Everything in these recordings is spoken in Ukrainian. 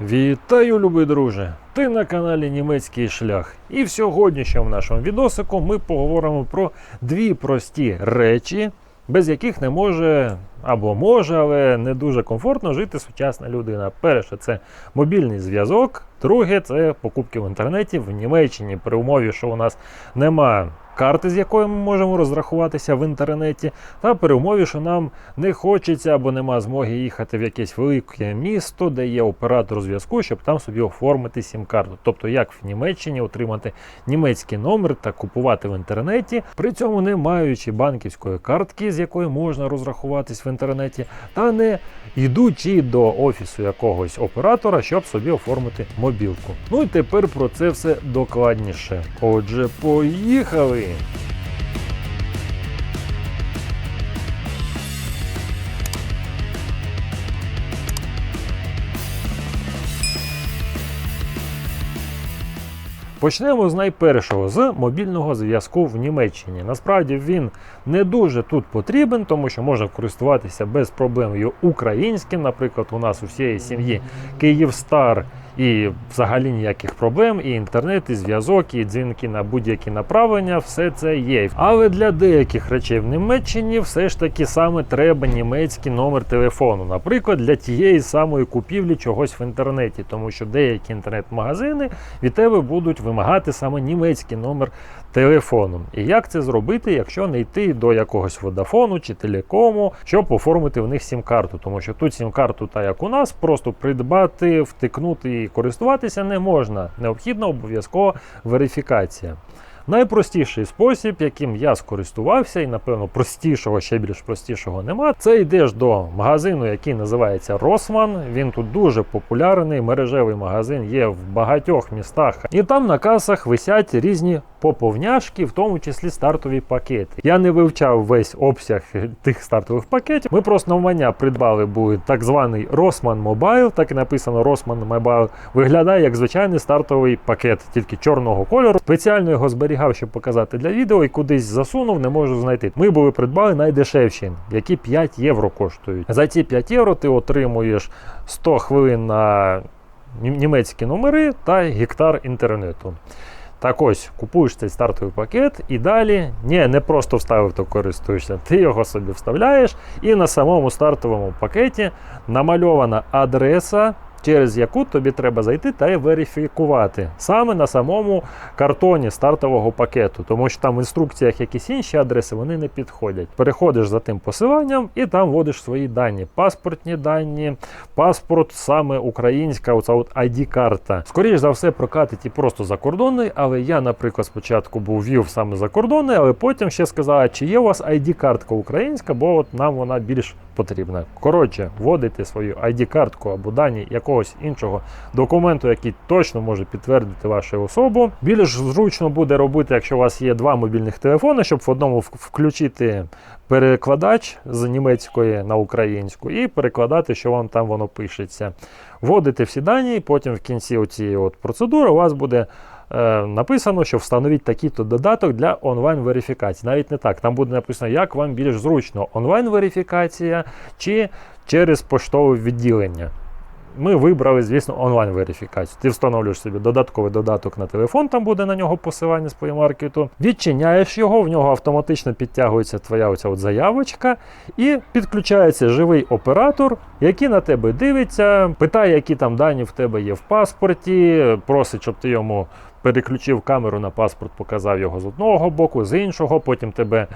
Вітаю, любий друже! Ти на каналі Німецький шлях. І в сьогоднішньому нашому відосику ми поговоримо про дві прості речі, без яких не може або може, але не дуже комфортно жити сучасна людина. Перше, це мобільний зв'язок. Друге, це покупки в інтернеті в Німеччині при умові, що у нас нема карти, з якою ми можемо розрахуватися в інтернеті, та при умові, що нам не хочеться або нема змоги їхати в якесь велике місто, де є оператор зв'язку, щоб там собі оформити сім-карту. Тобто, як в Німеччині отримати німецький номер та купувати в інтернеті, при цьому не маючи банківської картки, з якої можна розрахуватись в інтернеті, та не йдучи до офісу якогось оператора, щоб собі оформити мобілку. Ну і тепер про це все докладніше. Отже, поїхали! Почнемо з найпершого з мобільного зв'язку в Німеччині. Насправді він не дуже тут потрібен, тому що можна користуватися без проблем українським. Наприклад, у нас у всієї сім'ї Київстар і взагалі ніяких проблем. І інтернет, і зв'язок, і дзвінки на будь-які направлення, все це є. Але для деяких речей в Німеччині все ж таки саме треба німецький номер телефону. Наприклад, для тієї самої купівлі чогось в інтернеті, тому що деякі інтернет-магазини від тебе будуть вимагати саме німецький номер телефону. І як це зробити, якщо не йти до якогось водафону чи телекому, щоб оформити в них сім-карту? Тому що тут сім-карту, та як у нас, просто придбати, втикнути користуватися не можна. Необхідна обов'язкова верифікація. Найпростіший спосіб, яким я скористувався, і напевно простішого, ще більш простішого нема. Це йдеш до магазину, який називається Росман. Він тут дуже популярний, мережевий магазин є в багатьох містах. І там на касах висять різні поповняшки, в тому числі стартові пакети. Я не вивчав весь обсяг тих стартових пакетів. Ми просто навмання придбали були так званий Росман Mobile, так і написано Росман Mobile. Виглядає як звичайний стартовий пакет, тільки чорного кольору. Спеціально його зберігав, щоб показати для відео, і кудись засунув, не можу знайти. Ми були придбали найдешевші, які 5 євро коштують. За ці 5 євро ти отримуєш 100 хвилин на німецькі номери та гектар інтернету. Так ось, купуєш цей стартовий пакет і далі, ні, не просто вставив, то користуєшся. Ти його собі вставляєш, і на самому стартовому пакеті намальована адреса, через яку тобі треба зайти та верифікувати саме на самому картоні стартового пакету, тому що там в інструкціях якісь інші адреси вони не підходять. Переходиш за тим посиланням і там вводиш свої дані, паспортні дані, паспорт саме українська, оця от ID-карта. Скоріше за все, прокатить і просто закордонний, але я, наприклад, спочатку був вів саме закордонний, але потім ще сказала, чи є у вас ID-картка українська, бо от нам вона більш потрібна. Коротше, вводите свою ID-картку або дані якогось іншого документу, який точно може підтвердити вашу особу. Більш зручно буде робити, якщо у вас є два мобільних телефони, щоб в одному включити перекладач з німецької на українську і перекладати, що вам там воно пишеться. Вводите всі дані, і потім в кінці цієї процедури у вас буде. е, Написано, що встановіть такий-то додаток для онлайн-верифікації. Навіть не так. Там буде написано, як вам більш зручно онлайн-верифікація чи через поштове відділення. Ми вибрали, звісно, онлайн-верифікацію. Ти встановлюєш собі додатковий додаток на телефон, там буде на нього посилання з плеймаркету. Відчиняєш його, в нього автоматично підтягується твоя оця от заявочка, і підключається живий оператор, який на тебе дивиться, питає, які там дані в тебе є в паспорті, просить, щоб ти йому. Переключив камеру на паспорт, показав його з одного боку, з іншого. Потім тебе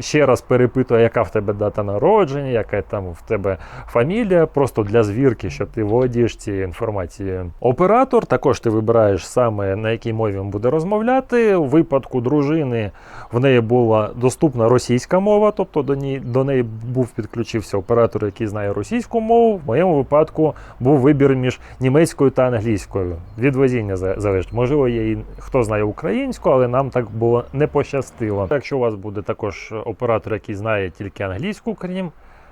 ще раз перепитує, яка в тебе дата народження, яка там в тебе фамілія, просто для звірки, щоб ти володієш цією інформацією. Оператор також ти вибираєш саме на якій мові він буде розмовляти. У випадку дружини в неї була доступна російська мова, тобто до неї, до неї був підключився оператор, який знає російську мову. В моєму випадку був вибір між німецькою та англійською. Від возіння за- залежить. Можливо, є і хто знає українську, але нам так було не пощастило. Якщо у вас буде також оператор, який знає тільки англійську, крім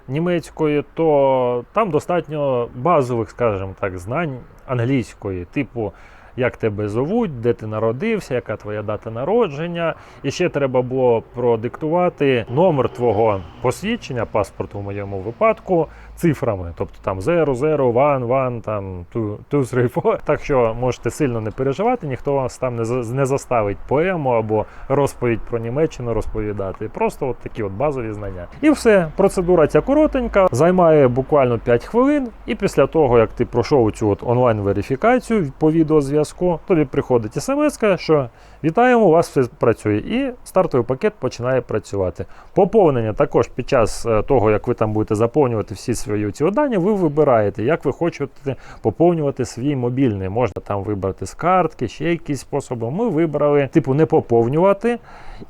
німецької, то там достатньо базових, скажімо так, знань англійської, типу як тебе зовуть, де ти народився, яка твоя дата народження. І ще треба було продиктувати номер твого посвідчення, паспорту в моєму випадку, цифрами. Тобто там 0, 0, 1, 1, там 2, 2 3, 4. Так що можете сильно не переживати, ніхто вас там не, заставить поему або розповідь про Німеччину розповідати. Просто от такі от базові знання. І все, процедура ця коротенька, займає буквально 5 хвилин. І після того, як ти пройшов цю онлайн-верифікацію по відеозв'язку, тобі приходить смс, що вітаємо, у вас все працює. І стартовий пакет починає працювати. Поповнення також під час е, того, як ви там будете заповнювати всі свої ці дані, ви вибираєте, як ви хочете поповнювати свій мобільний. Можна там вибрати з картки, ще якісь способи. Ми вибрали, типу, не поповнювати.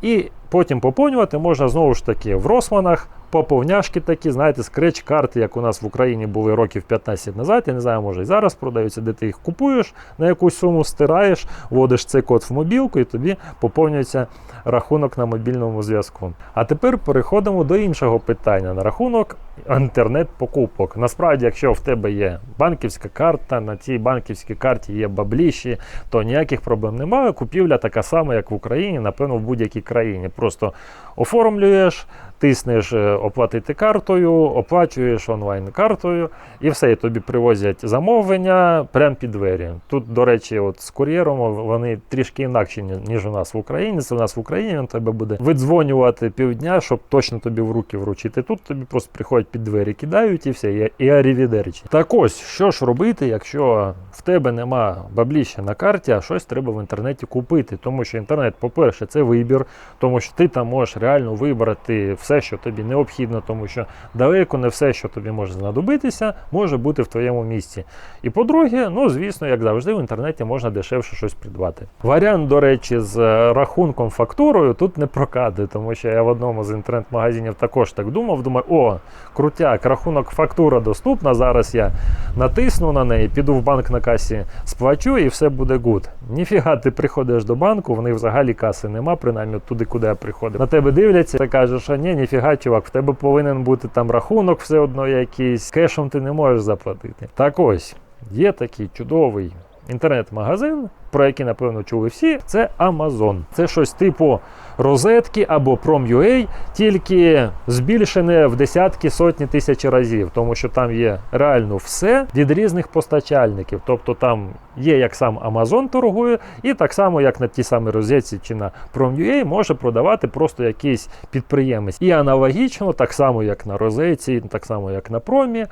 І потім поповнювати можна знову ж таки в Росманах. Поповняшки такі, знаєте, скреч-карти, як у нас в Україні були років 15 назад. Я не знаю, може і зараз продаються, де ти їх купуєш на якусь суму, стираєш, вводиш цей код в мобілку і тобі поповнюється рахунок на мобільному зв'язку. А тепер переходимо до іншого питання на рахунок інтернет-покупок. Насправді, якщо в тебе є банківська карта, на цій банківській карті є бабліші, то ніяких проблем немає. Купівля така сама, як в Україні, напевно, в будь-якій країні. Просто оформлюєш, тиснеш е, оплатити картою, оплачуєш онлайн-картою, і все, і тобі привозять замовлення прямо під двері. Тут, до речі, от з кур'єром вони трішки інакші, ні- ніж у нас в Україні. Це у нас в Україні він тебе буде видзвонювати півдня, щоб точно тобі в руки вручити. Тут тобі просто приходять під двері, кидають і все, і, арівідерчі. Так ось, що ж робити, якщо в тебе нема бабліща на карті, а щось треба в інтернеті купити. Тому що інтернет, по-перше, це вибір, тому що ти там можеш реально вибрати все, що тобі необхідно, тому що далеко не все, що тобі може знадобитися, може бути в твоєму місці. І по-друге, ну звісно, як завжди, в інтернеті можна дешевше щось придбати. Варіант, до речі, з е, рахунком фактурою тут не прокатує, тому що я в одному з інтернет-магазинів також так думав. Думаю, о, крутяк, рахунок фактура доступна. Зараз я натисну на неї, піду в банк на касі, сплачу і все буде гуд. Ніфіга, ти приходиш до банку, в них взагалі каси нема, принаймні туди, куди я приходив. На тебе дивляться, ти кажеш, що ні, ніфіга, чувак, в тебе повинен бути там рахунок, все одно якийсь. Кешем ти не можеш заплатити. Так ось, є такий чудовий інтернет-магазин, про який, напевно, чули всі, це Amazon. Це щось типу розетки або Prom.ua, тільки збільшене в десятки сотні тисячі разів, тому що там є реально все від різних постачальників. Тобто там є як сам Amazon торгує, і так само, як на тій самій розетці чи на Prom.ua, може продавати просто якийсь підприємець. І аналогічно, так само, як на розетці, так само, як на промі.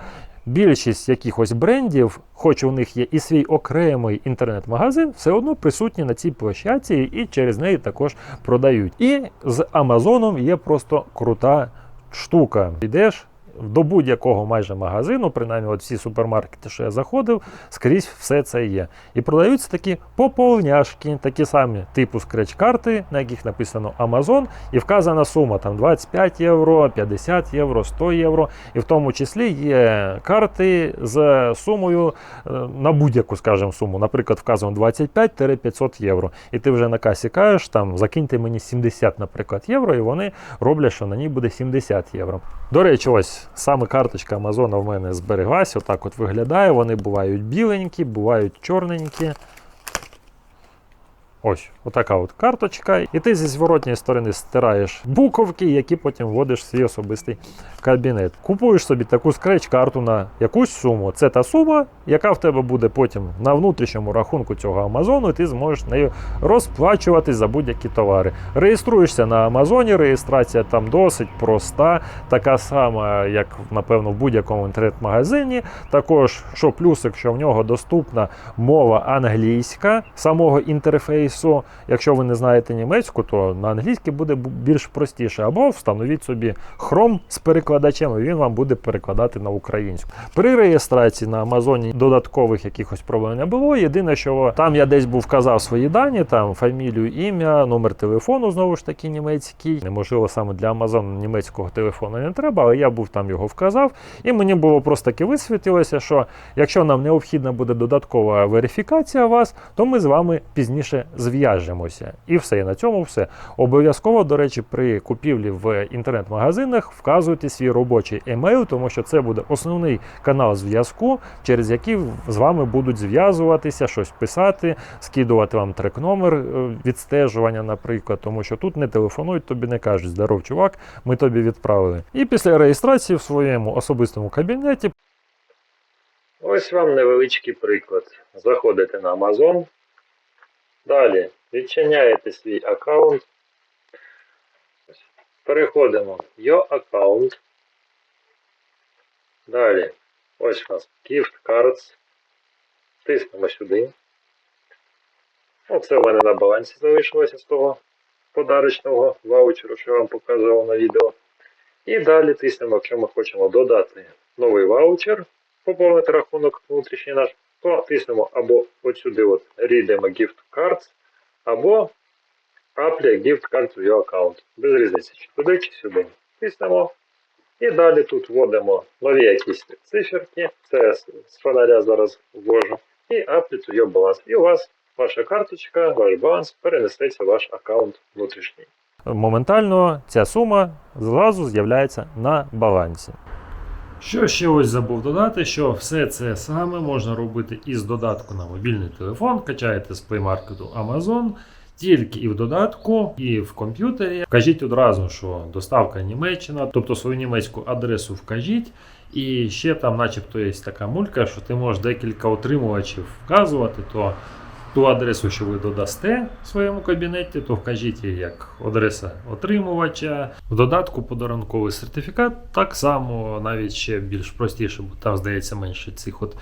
Більшість якихось брендів, хоч у них є і свій окремий інтернет-магазин, все одно присутні на цій площадці і через неї також продають. І з Амазоном є просто крута штука. Йдеш до будь-якого майже магазину, принаймні от всі супермаркети, що я заходив, скрізь все це є. І продаються такі поповняшки, такі самі типу скреч-карти, на яких написано Amazon, і вказана сума там 25 євро, 50 євро, 100 євро. І в тому числі є карти з сумою е, на будь-яку, скажімо, суму. Наприклад, вказано 25-500 євро. І ти вже на касі кажеш, там закиньте мені 70, наприклад, євро, і вони роблять, що на ній буде 70 євро. До речі, ось саме карточка Амазона в мене збереглась, отак от виглядає. Вони бувають біленькі, бувають чорненькі. Ось, отака от карточка. І ти зі зворотньої сторони стираєш буковки, які потім вводиш в свій особистий кабінет. Купуєш собі таку скреч-карту на якусь суму. Це та сума, яка в тебе буде потім на внутрішньому рахунку цього Амазону, і ти зможеш нею розплачуватись за будь-які товари. Реєструєшся на Амазоні, реєстрація там досить проста, така сама, як напевно в будь-якому інтернет-магазині. Також, що плюсик, що в нього доступна мова англійська самого інтерфейсу. Якщо ви не знаєте німецьку, то на англійській буде більш простіше. Або встановіть собі Chrome з перекладачем, і він вам буде перекладати на українську. При реєстрації на Амазоні додаткових якихось проблем не було. Єдине, що там я десь був вказав свої дані, там фамілію, ім'я, номер телефону, знову ж таки, німецький. Неможливо саме для Амазону німецького телефону не треба, але я був там його вказав. І мені було просто таки висвітилося, що якщо нам необхідна буде додаткова верифікація вас, то ми з вами пізніше зв'яжемося. І все. І на цьому все. Обов'язково, до речі, при купівлі в інтернет-магазинах вказуйте свій робочий емейл, тому що це буде основний канал зв'язку, через який з вами будуть зв'язуватися, щось писати, скидувати вам трек-номер е, відстежування, наприклад, тому що тут не телефонують, тобі не кажуть, здоров, чувак, ми тобі відправили. І після реєстрації в своєму особистому кабінеті. Ось вам невеличкий приклад. Заходите на Amazon. Далі відчиняєте свій аккаунт. Переходимо в Your Account. Далі. Ось у нас Gift Cards. Тиснемо сюди. Оце в мене на балансі залишилося з того подарочного ваучеру, що я вам показував на відео. І далі тиснемо, якщо ми хочемо додати новий ваучер, поповнити рахунок внутрішній наш, то тиснемо або от сюди от Redeem Gift Cards, або Apply Gift Cards to your account. Без різниці, чи туди, чи сюди. Тиснемо. І далі тут вводимо нові якісь циферки. Це з фонаря зараз ввожу. І Apply to your balance. І у вас ваша карточка, ваш баланс перенесеться в ваш аккаунт внутрішній. Моментально ця сума зразу з'являється на балансі. Що ще ось забув додати, що все це саме можна робити із додатку на мобільний телефон, качаєте з Play Amazon, тільки і в додатку, і в комп'ютері. Вкажіть одразу, що доставка Німеччина, тобто свою німецьку адресу вкажіть. І ще там, начебто, є така мулька, що ти можеш декілька отримувачів вказувати, то ту адресу, що ви додасте в своєму кабінеті, то вкажіть її як адреса отримувача. В додатку подарунковий сертифікат так само, навіть ще більш простіше, бо там здається менше цих от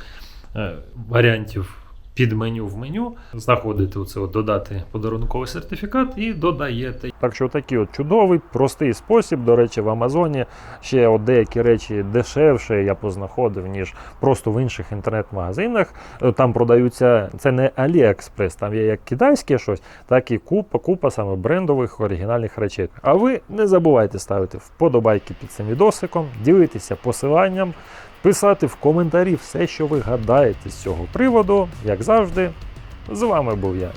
е, варіантів під меню в меню. Знаходите оце от додати подарунковий сертифікат і додаєте. Так що такий от чудовий, простий спосіб. До речі, в Амазоні ще от деякі речі дешевше я познаходив, ніж просто в інших інтернет-магазинах. Е, Там продаються це не AliExpress, там є як китайське щось, так і купа, купа саме брендових оригінальних речей. А ви не забувайте ставити вподобайки під цим відосиком, ділитися посиланням, писати в коментарі все, що ви гадаєте з цього приводу. Як завжди, з вами був я.